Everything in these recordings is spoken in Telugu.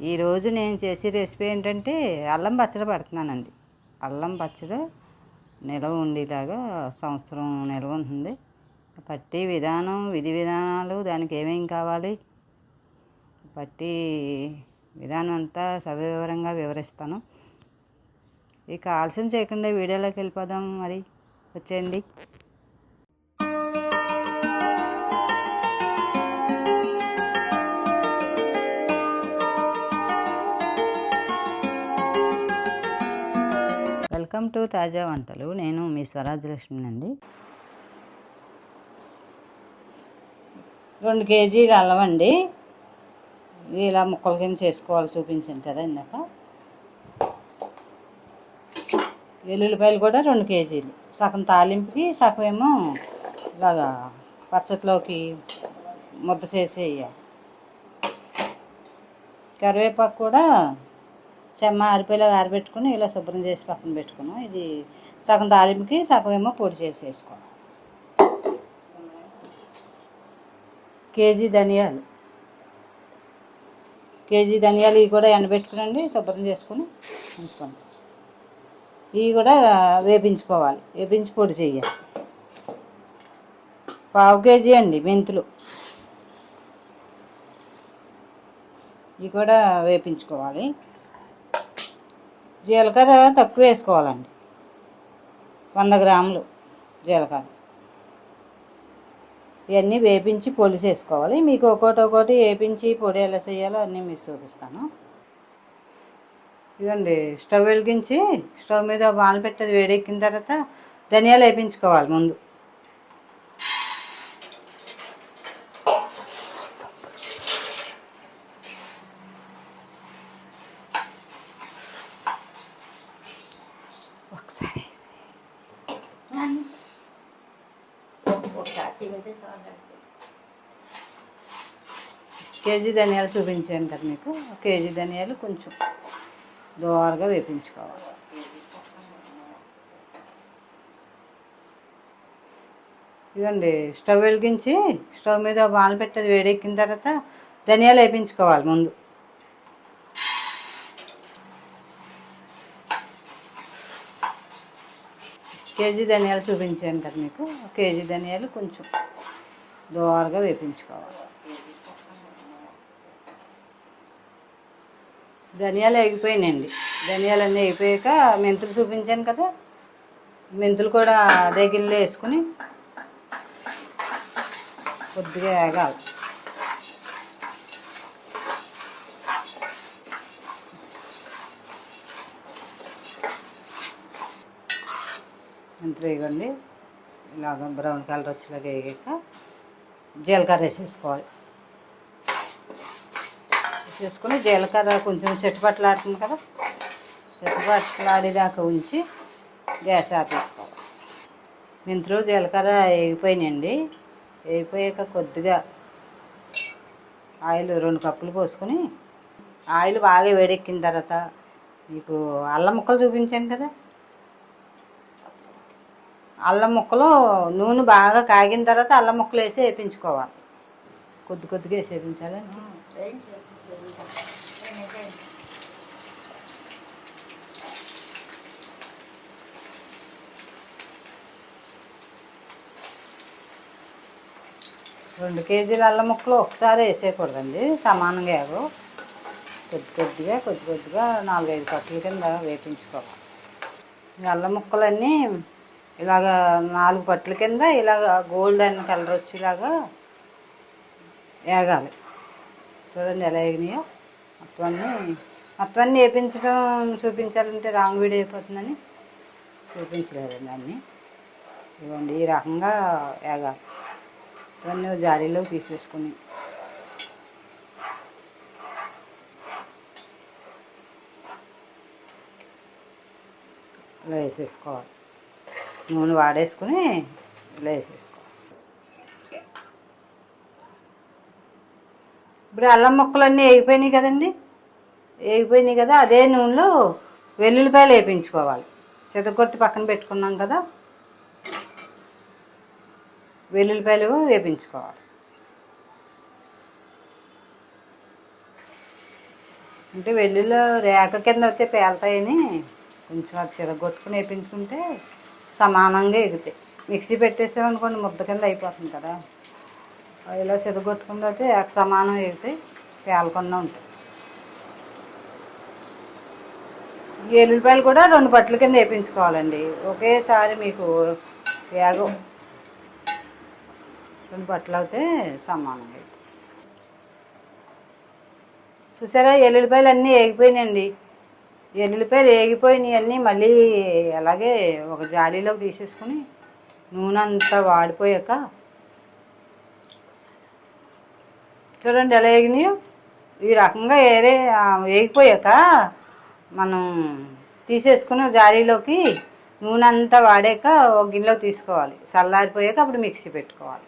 ఈరోజు నేను చేసే రెసిపీ ఏంటంటే అల్లం పచ్చడి పెడుతున్నానండి. అల్లం పచ్చడి నిలవ ఉండేలాగా సంవత్సరం నిల్వ ఉంటుంది. పట్టి విధానం విధి విధానాలు దానికి ఏమేమి కావాలి? పట్టి విధానం అంతా సవివరంగా వివరిస్తాను. ఇక ఆలస్యం చేయకుండా వీడియోలోకి వెళ్ళిపోదాం మరి. వచ్చేయండి. వెల్కమ్ టు తాజా వంటలు. నేను మీ స్వరాజ్యలక్ష్మి అండి రెండు కేజీలు అల్లం అండి. ఇలా ముక్కల కింద చేసుకోవాలి చూపించాను కదా ఇందాక. వెల్లుల్లిపాయలు కూడా రెండు కేజీలు. సగం తాలింపుకి సగం ఏమో ఇలాగా పచ్చట్లోకి ముద్ద చేసి వేయాలి కరివేపాకు కూడా చెమ్మ ఆరిపోయేలా ఆరబెట్టుకుని ఇలా శుభ్రం చేసి పక్కన పెట్టుకున్నాం. ఇది సగం తాలింపుకి సగం ఏమో పొడి చేసి వేసుకోవాలి. కేజీ ధనియాలు. కేజీ ధనియాలు ఇవి కూడా ఎండబెట్టుకునండి శుభ్రం చేసుకుని ఉంచుకోండి. ఇవి కూడా వేపించుకోవాలి. వేపించి పొడి చేయాలి. పావు కేజీ అండి మెంతులు. ఇవి కూడా వేపించుకోవాలి. జీలకర్ర తక్కువ వేసుకోవాలండి. వంద గ్రాములు జీలకర్ర. ఇవన్నీ వేపించి పొలిసేసుకోవాలి మీకు ఒక్కోటి ఒక్కోటి వేపించి పొడి ఎలా చేయాలో అన్నీ మీకు చూపిస్తాను. ఇదండి స్టవ్ వెలిగించి స్టవ్ మీద వాన పెట్టేది వేడెక్కిన తర్వాత ధనియాలు వేపించుకోవాలి ముందు. ఒకసారి కేజీ ధనియాలు చూపించాను కదా మీకు. కేజీ ధనియాలు కొంచెం దోరగా వేపించుకోవాలి. ఇదండి స్టవ్ వెలిగించి స్టవ్ మీద వాన పెట్టేది వేడెక్కిన తర్వాత ధనియాలు వేపించుకోవాలి ముందు. కేజీ ధనియాలు చూపించాను కదా మీకు. కేజీ ధనియాలు కొంచెం దోరగా వేపించుకోవాలి. ధనియాలు వేగిపోయినాయండి. ధనియాలు అన్నీ అయిపోయాక మెంతులు చూపించాను కదా. మెంతులు కూడా అదే గిన్నెలో వేసుకుని కొద్దిగా వేగాలి. మెంతులు వేయగండి ఇలాగ బ్రౌన్ కలర్ వచ్చేలాగా వేగాక జీలకర్ర వేసేసుకోవాలి. వేసేసుకొని జీలకర్ర కొంచెం చెట్టుపట్లాడుతుంది కదా? చెట్టుపట్లాడేదాకా ఉంచి గ్యాస్ ఆపేసుకోవాలి మెంతులు జీలకర్ర వేగిపోయినండి వేగిపోయాక కొద్దిగా ఆయిల్ రెండు కప్పులు పోసుకొని ఆయిల్ బాగా వేడెక్కిన తర్వాత మీకు అల్లం ముక్కలు చూపించాను కదా? అల్లం ముక్కలు నూనె బాగా కాగిన తర్వాత అల్లం ముక్కలు వేసి వేపించుకోవాలి. కొద్ది కొద్దిగా వేసి వేపించాలి. రెండు కేజీల అల్లం ముక్కలు ఒకసారి వేసేయకూడదండి సమానంగా వేగవు కొద్ది కొద్దిగా కొద్ది కొద్దిగా నాలుగైదు కట్టల కింద వేపించుకోవాలి. అల్లం ముక్కలన్నీ ఇలాగ నాలుగు పట్ల కింద ఇలాగ గోల్డెన్ కలర్ వచ్చేలాగా వేగాలి చూడండి ఎలా వేగినాయో మొత్తం అన్నీ మొత్తం అన్నీ వేపించడం చూపించాలంటే రాంగ్ వీడియో అయిపోతుందని చూపించలేదండి అన్నీ. ఇవ్వండి ఈ రకంగా వేగాలి ఇవన్నీ జారీలో తీసేసుకుని. వేసేసుకోవాలి. నూనె వాడేసుకుని ఇలా వేసేసుకో. ఇప్పుడు అల్లం ముక్కలన్నీ వేగిపోయినాయి కదండి? వేగిపోయినాయి కదా అదే నూనెలో వెల్లుల్లిపాయలు వేయించుకోవాలి చెదగొట్టి పక్కన పెట్టుకున్నాం కదా వెల్లుల్లిపాయలు వేపించుకోవాలి. అంటే వెల్లుల్లి రేఖ కింద అయితే పేలుతాయని కొంచెం అది చిరగొట్టుకుని వేయించుకుంటే సమానంగా ఎగుతాయి మిక్సీ పెట్టేసామనుకోండి ముద్ద కింద అయిపోతుంది కదా. అవి ఇలా చిరగొట్టుకుని అయితే ఎక్క సమానం ఎగుతాయి పేలకుండా ఉంటాయి ఈ ఎల్లుల్లిపాయలు కూడా రెండు పట్ల కింద వేయించుకోవాలండి. ఒకేసారి మీకు వేగం రెండు పట్లు అయితే సమానంగా అవుతాయి. చూసారా? ఎల్లుల్లిపాయలు అన్నీ వేగిపోయినాయండి. ఎల్లుల్లిపాయలు వేగిపోయినాయి అన్నీ మళ్ళీ అలాగే ఒక జాలీలోకి తీసేసుకుని నూనె అంతా వాడిపోయాక చూడండి ఎలా వేగినాయో ఈ రకంగా ఏరే వేగిపోయాక మనం తీసేసుకుని జాలీలోకి నూనె అంతా వాడాక ఒక గిన్నెలోకి తీసుకోవాలి. చల్లారిపోయాక అప్పుడు మిక్సీ పెట్టుకోవాలి.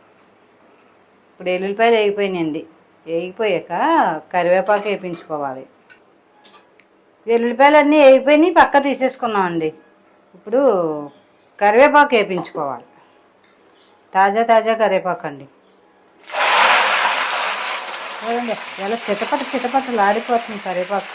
ఇప్పుడు ఎల్లుల్లిపాయలు వేగిపోయినాయండి వేగిపోయాక కరివేపాకు వేయించుకోవాలి వెల్లుల్లిపాయలు అన్నీ వేయిపోయినాయి పక్క తీసేసుకున్నామండి. ఇప్పుడు కరివేపాకు వేయించుకోవాలి తాజా తాజా కరివేపాకు అండి చూడండి ఎలా చిటపట చిటపటలు ఆడిపోతుంది కరివేపాకు.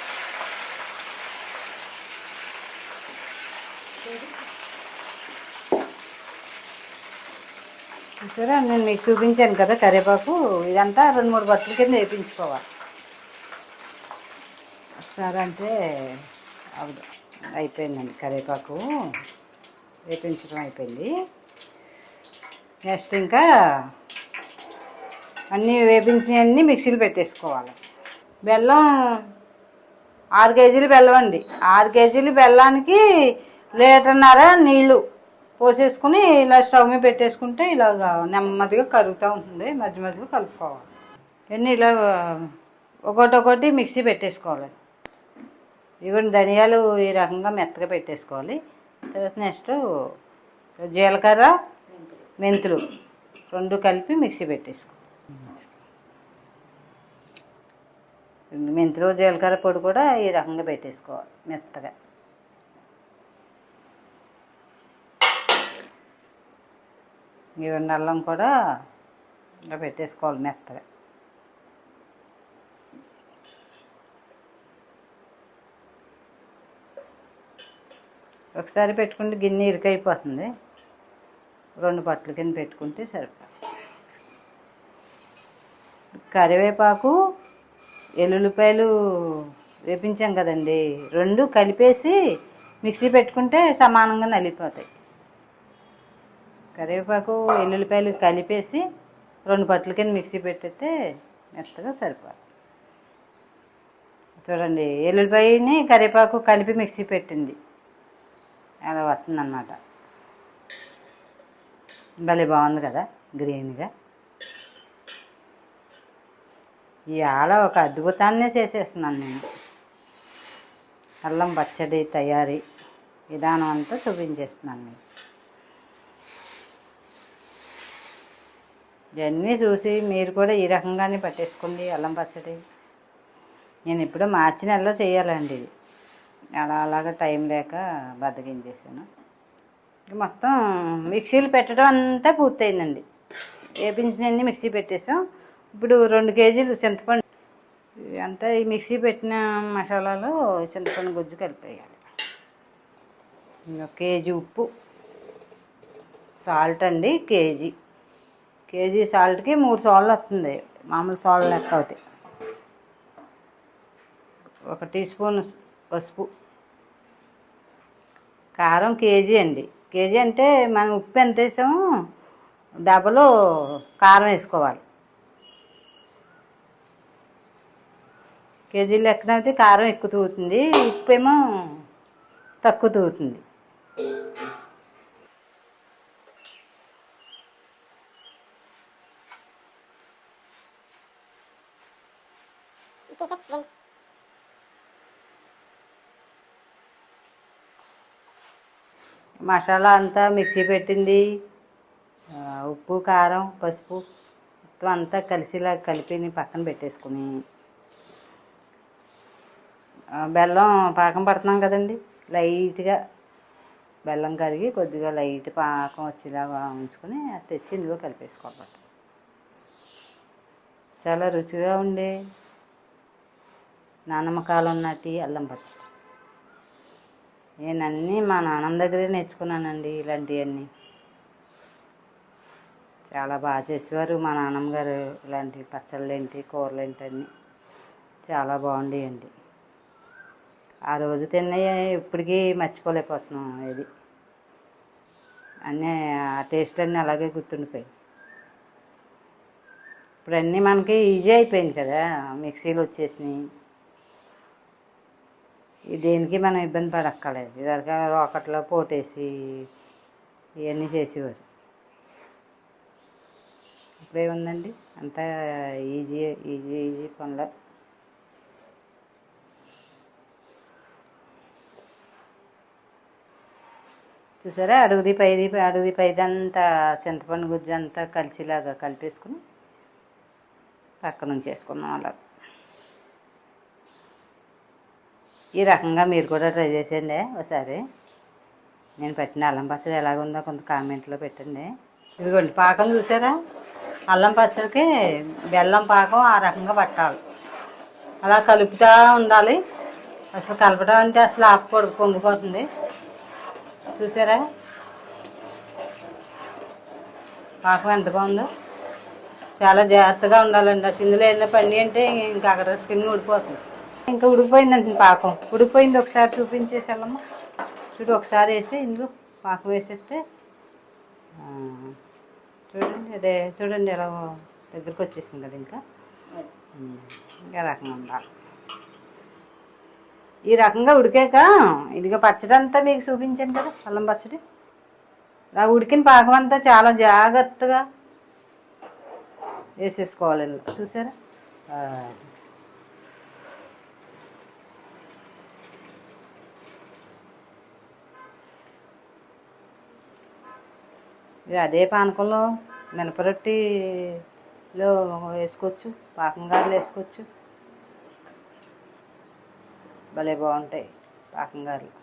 చూసారా నేను మీకు చూపించాను కదా కరివేపాకు. ఇదంతా రెండు మూడు బట్టల కింద వేయించుకోవాలి సరే అంటే అవును అయిపోయిందండి కరివేపాకు వేపించడం అయిపోయింది. నెక్స్ట్ ఇంకా అన్నీ వేపించినవన్నీ మిక్సీలు పెట్టేసుకోవాలి. బెల్లం ఆరు కేజీలు బెల్లం అండి. ఆరు కేజీలు బెల్లానికి లీటర్న్నర నీళ్ళు పోసేసుకుని ఇలా స్టవ్ మీద పెట్టేసుకుంటే ఇలాగ నెమ్మదిగా కరుగుతూ ఉంటుంది. మధ్య మధ్యలో కలుపుకోవాలి. ఇవన్నీ ఇలా ఒకటి ఒకటి మిక్సీ పెట్టేసుకోవాలి. ఇవన్నీ ధనియాలు ఈ రకంగా మెత్తగా పెట్టేసుకోవాలి. తర్వాత నెక్స్ట్ జీలకర్ర మెంతులు రెండు కలిపి మిక్సీ పెట్టేసుకోవాలి. మెంతులు జీలకర్ర పొడి కూడా ఈ రకంగా పెట్టేసుకోవాలి మెత్తగా. ఈ రెండు అల్లం కూడా ఇలా పెట్టేసుకోవాలి మెత్తగా. ఒకసారి పెట్టుకుంటే గిన్నె ఇరుకైపోతుంది. రెండు పట్ల కింద పెట్టుకుంటే సరిపోతుంది. కరివేపాకు ఎల్లుల్లిపాయలు వేపించాం కదండి. రెండు కలిపేసి మిక్సీ పెట్టుకుంటే సమానంగా నలిగిపోతాయి. కరివేపాకు ఎల్లుల్లిపాయలు కలిపేసి రెండు పట్ల కింద మిక్సీ పెట్టేస్తే మెత్తగా సరిపోతుంది. చూడండి ఎల్లుల్లిపాయని కరివేపాకు కలిపి మిక్సీ పెట్టింది. అలా వస్తుంది అన్నమాట భలే బాగుంది కదా గ్రీన్గా. ఇవాళ ఒక అద్భుతాన్నే చేసేస్తున్నాను నేను. అల్లం పచ్చడి తయారీ విధానం అంతా చూపించేస్తున్నాను నేను. ఇవన్నీ చూసి మీరు కూడా ఈ రకంగానే పట్టేసుకోండి అల్లం పచ్చడి. నేను ఇప్పుడు మార్చి నెలలో చేయాలండి ఇది. అలా అలాగా టైం లేక బద్దకించేసాను. మొత్తం మిక్సీలు పెట్టడం అంతా పూర్తయిందండి. వేపించినన్ని మిక్సీ పెట్టేసాం. ఇప్పుడు రెండు కేజీలు చింతపండు. అంతా ఈ మిక్సీ పెట్టిన మసాలాలో చింతపండు గుజ్జు కలిపేయాలి. ఇంకా కేజీ ఉప్పు. సాల్ట్ అండి కేజీ. కేజీ సాల్ట్కి మూడు సార్లు వస్తుంది. మామూలు సాల్ట్ లెక్క అవుతాయి. ఒక టీ స్పూన్ పసుపు. కారం కేజీ అండి. కేజీ అంటే మనం ఉప్పు ఎంత వేసామో డబలు కారం వేసుకోవాలి. కేజీ లెక్కన అయితే కారం ఎక్కువ తూగుతుంది. ఉప్పు ఏమో తక్కువ తూగుతుంది. మసాలా అంతా మిక్సీ పెట్టింది. ఉప్పు కారం పసుపు మొత్తం అంతా కలిసిలా కలిపి పక్కన పెట్టేసుకుని. బెల్లం పాకం పడుతున్నాం కదండి లైట్గా బెల్లం కరిగి కొద్దిగా లైట్ పాకం వచ్చేలాగా ఉంచుకొని అది తెచ్చి ఇందులో కలిపేసుకోవాలి చాలా రుచిగా ఉండే నానమ్మ కాలం నాటి అల్లం పచ్చడి. నేను అన్నీ మా నాన్నమ్మ దగ్గరే నేర్చుకున్నానండి ఇలాంటివన్నీ. చాలా బాగా చేసేవారు మా నాన్నమ్మ గారు ఇలాంటి పచ్చళ్ళు ఏంటి కూరలు ఏంటి అన్నీ చాలా బాగుండేయండి. ఆ రోజు తిన్నవి ఇప్పటికీ మర్చిపోలేకపోతున్నాం ఇది అన్నీ ఆ టేస్ట్ అన్నీ అలాగే గుర్తుండిపోయాయి. ఇప్పుడు అన్నీ మనకి ఈజీ అయిపోయింది కదా మిక్సీలు వచ్చేసినాయి. దేనికి మనం ఇబ్బంది పడక్కర్లేదు. ఇదివరకు రోకట్లో పోటేసి ఇవన్నీ చేసేవారు. ఇప్పుడేముందండి అంతా ఈజీ ఈజీ ఈజీ పనులు. చూసారా? అడుగుది పైది అడుగుది పైది అంతా చింతపండు గుజ్జు అంతా కలిసిలాగా కలిపేసుకుని పక్కన ఉంచేసుకున్నాం అలా ఈ రకంగా మీరు కూడా ట్రై చేసేయండి ఒకసారి. నేను పెట్టిన అల్లం పచ్చడి ఎలాగుందో కొంత కామెంట్లో పెట్టండి. ఇదిగోండి పాకం చూసారా? అల్లం పచ్చడికి బెల్లం పాకం ఆ రకంగా పట్టాలి. అలా కలుపుతూ ఉండాలి. అసలు కలపడం అంటే అసలు ఆకుకూడదు పొంగిపోతుంది. చూసారా? పాకం ఎంత బాగుందో. చాలా జాగ్రత్తగా ఉండాలండి. అసలు ఇందులో ఏదైనా పండి అంటే ఇంకా అక్కడ స్కిన్ ఊడిపోతుంది. ఇంకా ఉడికిపోయిందండి పాకం. ఉడికిపోయింది ఒకసారి చూపించేసాలమ్మా చూడు ఒకసారి వేసి ఇందులో పాకం వేసేస్తే చూడండి అదే చూడండి ఎలా దగ్గరికి వచ్చేసింది కదా ఇంకా. ఇంకా రకంగా ఉండాలి. ఈ రకంగా ఉడికాక ఇదిగా పచ్చడి అంతా మీకు చూపించాను కదా అల్లం పచ్చడి. ఆ ఉడికిన పాకం అంతా చాలా జాగ్రత్తగా వేసేసుకోవాలి చూసారా? ఇక అదే పానకంలో మినపరొట్టిలో వేసుకోవచ్చు పాకం గారెలు వేసుకోవచ్చు. భలే బాగుంటాయి పాకం గారెలు.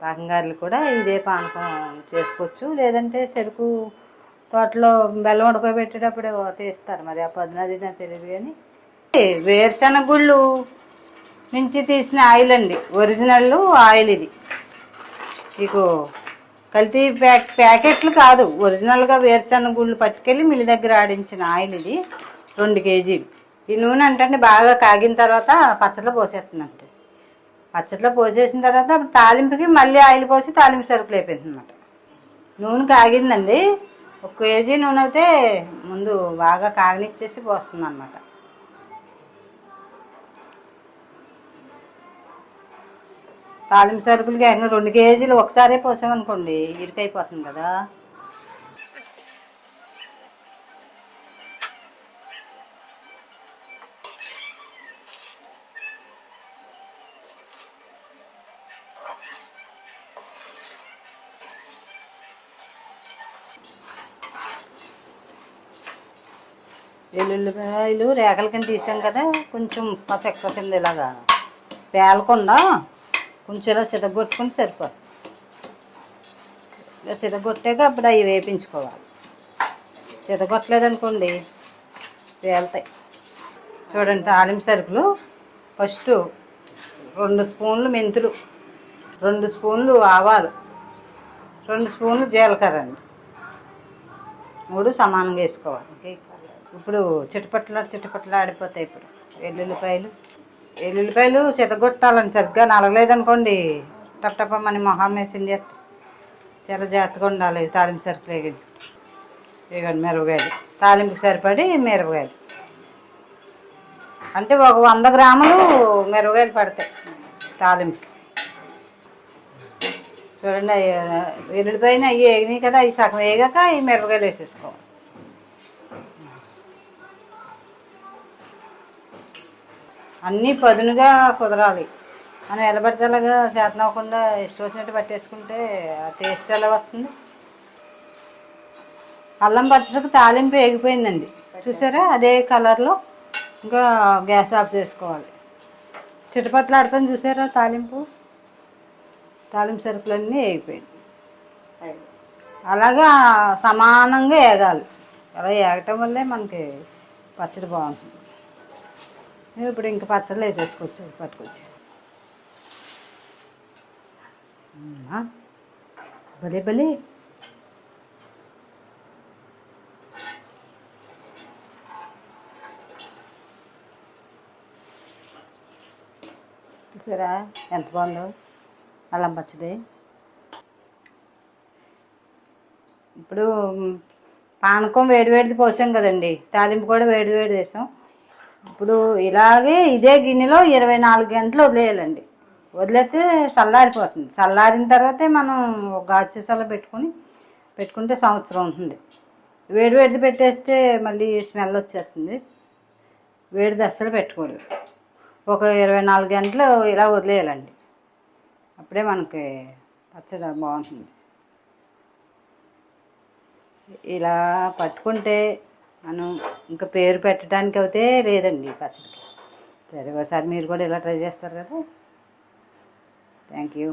పాకం గారెలు కూడా ఇదే పానకం చేసుకోవచ్చు లేదంటే చెరుకు తోటలో బెల్లం ఉడకబెట్టేటప్పుడు తీస్తారు మరి ఆ పదినది నాకు తెలియదు కానీ. వేరుశనగ గుళ్ళు నుంచి తీసిన ఆయిల్ అండి ఒరిజినల్ ఆయిల్ ఇది. మీకు కల్తీ ప్యాక్ ప్యాకెట్లు కాదు. ఒరిజినల్గా వేరుశనగ గుళ్ళు పట్టుకెళ్ళి మిల్లి దగ్గర ఆడించిన ఆయిల్ ఇది రెండు కేజీలు. ఈ నూనె అంటే బాగా కాగిన తర్వాత పచ్చట్లో పోసేస్తుందంటే. పచ్చట్లో పోసేసిన తర్వాత తాలింపుకి మళ్ళీ ఆయిల్ పోసి తాలింపు సరుకులు అయిపోయింది అనమాట నూనె కాగిందండి. ఒక కేజీ నూనె అయితే ముందు బాగా కాగనిచ్చేసి పోస్తుంది అనమాట తాలింపు సరుకులు కానీ రెండు కేజీలు ఒకసారే పోసామనుకోండి ఇరుకైపోతుంది కదా. వెల్లుల్లిపాయలు రేఖల కింద తీసాం కదా కొంచెం పచ్చ ఎక్కువ కింద ఇలాగా. పేలకుండా కొంచెం ఇలా సిద్ధగొట్టుకుని సరిపోతుంది ఇలా సిద్ధగొట్టాక అప్పుడు అవి వేపించుకోవాలి. సిద్ధగొట్టలేదనుకోండి వేలుతాయి. చూడండి తాలింపు సరుకులు. ఫస్ట్ రెండు స్పూన్లు మెంతులు రెండు స్పూన్లు ఆవాలు రెండు స్పూన్లు జీలకర్ర అండి. మూడు సమానంగా వేసుకోవాలి. ఇప్పుడు చిటపట్ల చిటపట్ల ఆడిపోతాయి ఇప్పుడు. వెల్లుల్లిపాయలు వెల్లుల్లిపాయలు చితగొట్టాలని సరిగ్గా నలగలేదనుకోండి టప్ టప్ మన మొహం వేసింది చాలా జాగ్రత్తగా ఉండాలి తాలింపు సరుకులు వేగించు ఇవ్వండి మిరపకాయలు. తాలింపుకి సరిపడి మిరపకాయలు. అంటే ఒక వంద గ్రాములు మిరపకాయలు పడతాయి తాలింపు చూడండి అవి వెల్లుల్లిపాయలు అవి వేగినాయి కదా అవి సగం వేగాక ఈ మిరపకాయలు వేసేసుకోవాలి. అన్నీ పదునుగా కుదరాలి. మనం ఎలా చేతనవ్వకుండా చేతన అవ్వకుండా ఇష్టం వచ్చినట్టు పట్టేసుకుంటే ఆ టేస్ట్ ఎలా వస్తుంది? అల్లం పచ్చడికి తాలింపు వేగిపోయిందండి. చూసారా? అదే కలర్లో ఇంకా గ్యాస్ ఆఫ్ చేసుకోవాలి. చిటపట్లు ఆడుతుంది చూసారా తాలింపు? తాలింపు సరుకులన్నీ వేగిపోయింది. అలాగా సమానంగా వేగాలి అలా వేగటం వల్లే మనకి పచ్చడి బాగుంటుంది. ఇప్పుడు ఇంక పచ్చళ్ళు వేసేసుకోవచ్చు పట్టుకొచ్చి. భలే భలే. చూసారా ఎంత బాగుందో? అల్లం పచ్చడి. ఇప్పుడు పానకం వేడి వేడిది పోసాం కదండి తాలింపు కూడా వేడి వేడి వేసాం. ఇప్పుడు ఇలాగే ఇదే గిన్నెలో ఇరవై నాలుగు గంటలు వదిలేయాలండి. వదిలేస్తే చల్లారిపోతుంది. చల్లారిన తర్వాతే మనం గాజు గాజు పెట్టుకుని పెట్టుకుంటే సంవత్సరం ఉంటుంది వేడి వేడిది పెట్టేస్తే మళ్ళీ స్మెల్ వచ్చేస్తుంది. వేడిది అస్సలు పెట్టుకోలేదు. ఒక ఇరవై నాలుగు గంటలు ఇలా వదిలేయాలండి. అప్పుడే మనకి పచ్చడి బాగుంటుంది. ఇలా పట్టుకుంటే మనం ఇంకా పేరు పెట్టడానికి అయితే లేదండి పచ్చడికి. సరే ఒకసారి మీరు కూడా ఇలా ట్రై చేస్తారు కదా. Thank you